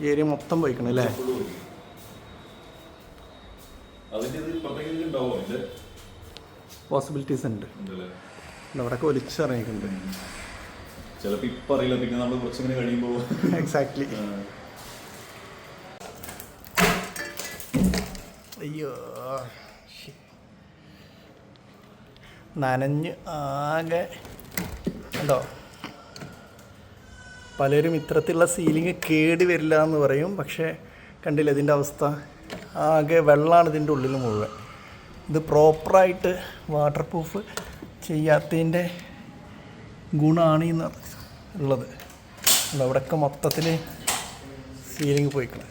ഈ ഏരിയ മൊത്തം പോയിക്കണം അല്ലേ? പോസിബിലിറ്റീസ് ഉണ്ട്. അവിടെ അവിടെയൊക്കെ ഒലിച്ചിറങ്ങിയിട്ടുണ്ട്. ചിലപ്പോ ഇപ്പൊ അറിയില്ല പിന്നെ നമ്മൾ കുറച്ചിങ്ങനെ കഴിയുമ്പോൾ എക്സാക്ട്ലി അയ്യോ. നനഞ്ഞ് ആകെ ഉണ്ടോ? പലരും ഇത്തരത്തിലുള്ള സീലിംഗ് കേടി വരില്ല എന്ന് പറയും. പക്ഷേ കണ്ടില്ല ഇതിന്റെ അവസ്ഥ? ആകെ വെള്ളമാണ് ഇതിന്റെ ഉള്ളിൽ മുഴുവൻ. ഇത് പ്രോപ്പറായിട്ട് വാട്ടർ പ്രൂഫ് ചെയ്യാത്തതിന്റെ ഗുണമാണ് ഉള്ളത്. അവിടെയൊക്കെ മൊത്തത്തിൽ സീലിംഗ് പോയിക്കണം.